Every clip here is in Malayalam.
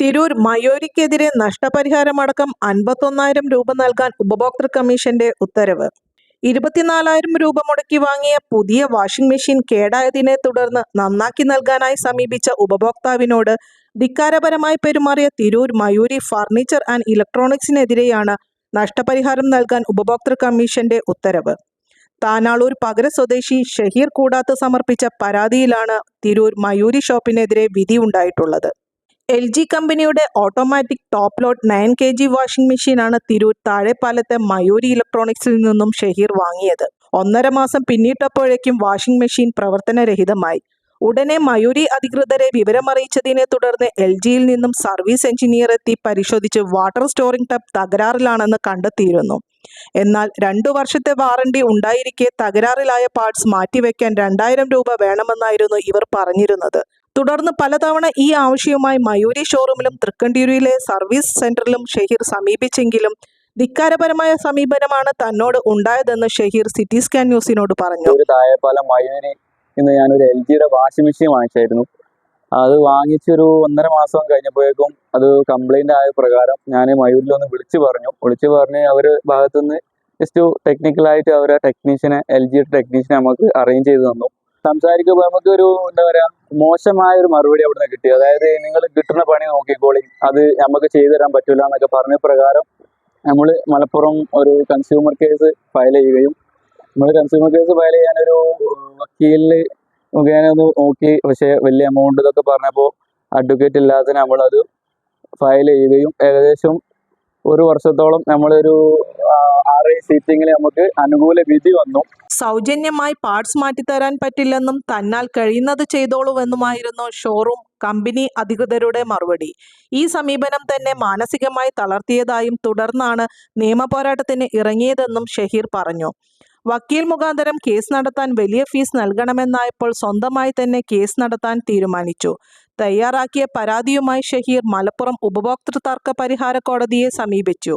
തിരൂർ മയൂരിക്കെതിരെ നഷ്ടപരിഹാരമടക്കം അൻപത്തൊന്നായിരം രൂപ നൽകാൻ ഉപഭോക്തൃ കമ്മീഷന്റെ ഉത്തരവ്. ഇരുപത്തിനാലായിരം രൂപ മുടക്കി വാങ്ങിയ പുതിയ വാഷിംഗ് മെഷീൻ കേടായതിനെ തുടർന്ന് നന്നാക്കി നൽകാനായി സമീപിച്ച ഉപഭോക്താവിനോട് ധിക്കാരപരമായി പെരുമാറിയ തിരൂർ മയൂരി ഫർണിച്ചർ ആൻഡ് ഇലക്ട്രോണിക്സിനെതിരെയാണ് നഷ്ടപരിഹാരം നൽകാൻ ഉപഭോക്തൃ കമ്മീഷന്റെ ഉത്തരവ്. താനാളൂർ പകര സ്വദേശി ഷഹീർ കൂടാത്ത് സമർപ്പിച്ച പരാതിയിലാണ് തിരൂർ മയൂരി ഷോപ്പിനെതിരെ വിധി ഉണ്ടായിട്ടുള്ളത്. എൽ ജി കമ്പനിയുടെ automatic top load nine K G washing മെഷീനാണ് തിരൂർ താഴെപ്പാലത്തെ മയൂരി ഇലക്ട്രോണിക്സിൽ നിന്നും ഷഹീർ വാങ്ങിയത്. ഒന്നര മാസം പിന്നിട്ടപ്പോഴേക്കും വാഷിംഗ് മെഷീൻ പ്രവർത്തനരഹിതമായി. ഉടനെ മയൂരി അധികൃതരെ വിവരമറിയിച്ചതിനെ തുടർന്ന് എൽ ജിയിൽ നിന്നും സർവീസ് എഞ്ചിനീയർ എത്തി പരിശോധിച്ച് വാട്ടർ സ്റ്റോറിംഗ് ടബ് തകരാറിലാണെന്ന് കണ്ടെത്തിയിരുന്നു. എന്നാൽ രണ്ടു വർഷത്തെ വാറണ്ടി ഉണ്ടായിരിക്കെ തകരാറിലായ പാർട്സ് മാറ്റിവെക്കാൻ രണ്ടായിരം രൂപ വേണമെന്നായിരുന്നു ഇവർ പറഞ്ഞിരുന്നത്. തുടർന്ന് പലതവണ ഈ ആവശ്യവുമായി മയൂരി ഷോറൂമിലും തൃക്കണ്ടിയൂരിലെ സർവീസ് സെന്ററിലും ഷഹീർ സമീപിച്ചെങ്കിലും ധിക്കാരപരമായ സമീപനമാണ് തന്നോട് ഉണ്ടായതെന്ന് ഷഹീർ സിറ്റി സ്കാൻ ന്യൂസിനോട് പറഞ്ഞു. മയൂരി ഇന്ന് ഞാനൊരു എൽ ജിയുടെ വാഷിംഗ് മെഷീൻ വാങ്ങിച്ചായിരുന്നു. അത് വാങ്ങിച്ചൊരു ഒന്നര മാസം കഴിഞ്ഞപ്പോഴേക്കും അത് കംപ്ലൈന്റ് ആയ പ്രകാരം ഞാൻ മയൂരിൽ ഒന്ന് വിളിച്ചു പറഞ്ഞു. വിളിച്ചു പറഞ്ഞ് അവർ ഭാഗത്തുനിന്ന് ജസ്റ്റ് ടെക്നിക്കലായിട്ട് അവരെ ടെക്നീഷ്യനെ എൽ ജിയുടെ ടെക്നീഷ്യനെ നമുക്ക് അറേഞ്ച് ചെയ്ത് തന്നു. സംസാരിക്കുമ്പോൾ നമുക്ക് ഒരു എന്താ പറയാ മോശമായ ഒരു മറുപടി അവിടെ നിന്ന് കിട്ടി. അതായത് നിങ്ങൾ കിട്ടുന്ന പണി നോക്കിക്കോളി. അത് നമുക്ക് ചെയ്തു തരാൻ പറ്റില്ല എന്നൊക്കെ പറഞ്ഞ പ്രകാരം നമ്മൾ മലപ്പുറം ഒരു കൺസ്യൂമർ കേസ് ഫയൽ ചെയ്യുകയും നമ്മൾ കൺസ്യൂമർ കേസ് ഫയൽ ചെയ്യാനൊരു വക്കീലിൽ മുഖേന ഒന്ന് നോക്കി. പക്ഷേ വലിയ എമൗണ്ട് ഇതൊക്കെ പറഞ്ഞപ്പോൾ അഡ്വക്കേറ്റ് ഇല്ലാതെ നമ്മളത് ഫയൽ ചെയ്യുകയും ഏകദേശം ഒരു വർഷത്തോളം നമ്മളൊരു ആറ് സീറ്റിങ്ങിൽ നമുക്ക് അനുകൂല വിധി വന്നു. സൗജന്യമായി പാർട്സ് മാറ്റിത്തരാൻ പറ്റില്ലെന്നും തന്നാൽ കഴിയുന്നത് ചെയ്തോളൂവെന്നുമായിരുന്നു ഷോറൂം കമ്പനി അധികൃതരുടെ മറുപടി. ഈ സമീപനം തന്നെ മാനസികമായി തളർത്തിയതായും തുടർന്നാണ് നിയമപോരാട്ടത്തിന് ഇറങ്ങിയതെന്നും ഷഹീർ പറഞ്ഞു. വക്കീൽ മുഖാന്തരം കേസ് നടത്താൻ വലിയ ഫീസ് നൽകണമെന്നായപ്പോൾ സ്വന്തമായി തന്നെ കേസ് നടത്താൻ തീരുമാനിച്ചു. തയ്യാറാക്കിയ പരാതിയുമായി ഷഹീർ മലപ്പുറം ഉപഭോക്തൃ തർക്ക പരിഹാര കോടതിയെ സമീപിച്ചു.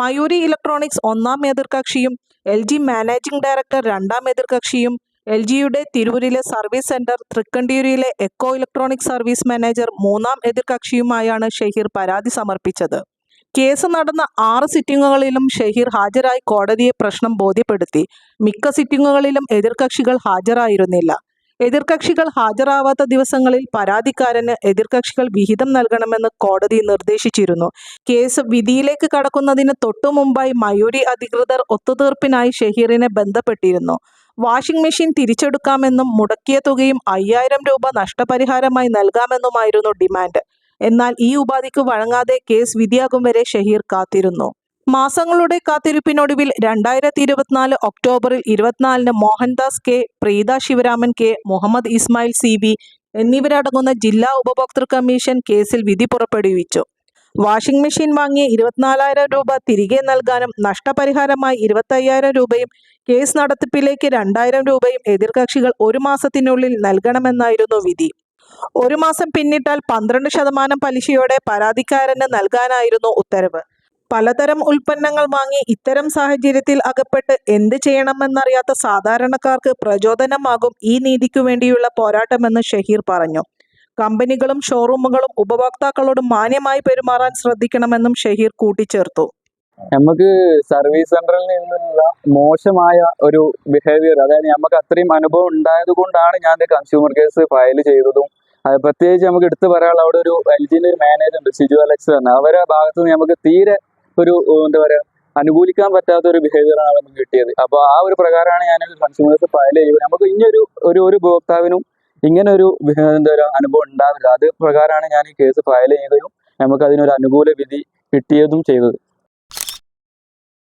മയൂരി ഇലക്ട്രോണിക്സ് ഒന്നാം എതിർകക്ഷിയും എൽ ജി മാനേജിംഗ് ഡയറക്ടർ രണ്ടാം എതിർകക്ഷിയും എൽ ജിയുടെ തിരൂരിലെ സർവീസ് സെന്റർ തൃക്കണ്ടിയൂരിലെ എക്കോ ഇലക്ട്രോണിക് സർവീസ് മാനേജർ മൂന്നാം എതിർകക്ഷിയുമായാണ് ഷഹീർ പരാതി സമർപ്പിച്ചത്. കേസ് നടന്ന ആറ് സിറ്റിംഗുകളിലും ഷഹീർ ഹാജരായി കോടതിയെ പ്രശ്നം ബോധ്യപ്പെടുത്തി. മിക്ക സിറ്റിംഗുകളിലും എതിർകക്ഷികൾ ഹാജരായിരുന്നില്ല. എതിർകക്ഷികൾ ഹാജരാവാത്ത ദിവസങ്ങളിൽ പരാതിക്കാരന് എതിർകക്ഷികൾ വിഹിതം നൽകണമെന്ന് കോടതി നിർദ്ദേശിച്ചിരുന്നു. കേസ് വിധിയിലേക്ക് കടക്കുന്നതിന് തൊട്ടു മുമ്പായി മയൂരി അധികൃതർ ഒത്തുതീർപ്പിനായി ഷഹീറിനെ ബന്ധപ്പെട്ടിരുന്നു. വാഷിംഗ് മെഷീൻ തിരിച്ചെടുക്കാമെന്നും മുടക്കിയ തുകയും അയ്യായിരം രൂപ നഷ്ടപരിഹാരമായി നൽകാമെന്നുമായിരുന്നു ഡിമാൻഡ്. എന്നാൽ ഈ ഉപാധിക്ക് വഴങ്ങാതെ കേസ് വിധിയാകും വരെ ഷഹീർ കാത്തിരുന്നു. മാസങ്ങളുടെ കാത്തിരിപ്പിനൊടുവിൽ രണ്ടായിരത്തി ഇരുപത്തിനാല് ഒക്ടോബറിൽ ഇരുപത്തിനാലിന് Mohandas K Preetha Sivaraman K Muhammad Ismail C B എന്നിവരടങ്ങുന്ന ജില്ലാ ഉപഭോക്തൃ കമ്മീഷൻ കേസിൽ വിധി പുറപ്പെടുവിച്ചു. വാഷിംഗ് മെഷീൻ വാങ്ങിയ ഇരുപത്തിനാലായിരം രൂപ തിരികെ നൽകാനും നഷ്ടപരിഹാരമായി ഇരുപത്തയ്യായിരം രൂപയും കേസ് നടത്തിപ്പിലേക്ക് രണ്ടായിരം രൂപയും എതിർകക്ഷികൾ ഒരു മാസത്തിനുള്ളിൽ നൽകണമെന്നായിരുന്നു വിധി. ഒരു മാസം പിന്നിട്ടാൽ പന്ത്രണ്ട് ശതമാനം പലിശയോടെ പരാതിക്കാരന് നൽകാനായിരുന്നു ഉത്തരവ്. പലതരം ഉൽപ്പന്നങ്ങൾ വാങ്ങി ഇത്തരം സാഹചര്യത്തിൽ അകപ്പെട്ട് എന്ത് ചെയ്യണമെന്നറിയാത്ത സാധാരണക്കാർക്ക് പ്രചോദനമാകും ഈ നീതിക്കു വേണ്ടിയുള്ള പോരാട്ടമെന്ന് ഷഹീർ പറഞ്ഞു. കമ്പനികളും ഷോറൂമുകളും ഉപഭോക്താക്കളോട് മാന്യമായി പെരുമാറാൻ ശ്രദ്ധിക്കണമെന്നും ഷഹീർ കൂട്ടിച്ചേർത്തു. നമുക്ക് സർവീസ് സെന്ററിൽ നിന്നുള്ള മോശമായ ഒരു ബിഹേവിയർ അതായത് നമുക്ക് അത്രയും അനുഭവം ഉണ്ടായത് കൊണ്ടാണ് ഞാൻ കൺസ്യൂമർ കേസ് ഫയൽ ചെയ്തതും. പ്രത്യേകിച്ച് നമുക്ക് എടുത്തു പറയാനുള്ള അവിടെ ഒരു എൽ ജിന്റെ ഒരു മാനേജർ ഉണ്ട് സിജു അലക്സ് തന്നെ. അവരെ ഭാഗത്ത് നിന്ന് നമുക്ക് തീരെ ഒരു എന്താ പറയാ അനുകൂലിക്കാൻ പറ്റാത്ത ഒരു ബിഹേവിയർ ആണ് നമുക്ക് കിട്ടിയത്. അപ്പോൾ ആ ഒരു പ്രകാരമാണ് ഞാൻ കൺസ്യൂമേഴ്സ് ഫയൽ ചെയ്യുന്നത് നമുക്ക് ഇനിയൊരു ഒരു ഒരു ഉപഭോക്താവിനും ഇങ്ങനെ ഒരു എന്താ പറയുക അനുഭവം ഉണ്ടാവില്ല. അത് പ്രകാരമാണ് ഞാൻ ഈ കേസ് ഫയൽ ചെയ്തതും നമുക്ക് അതിനൊരു അനുകൂല വിധി കിട്ടിയതും ചെയ്തത്.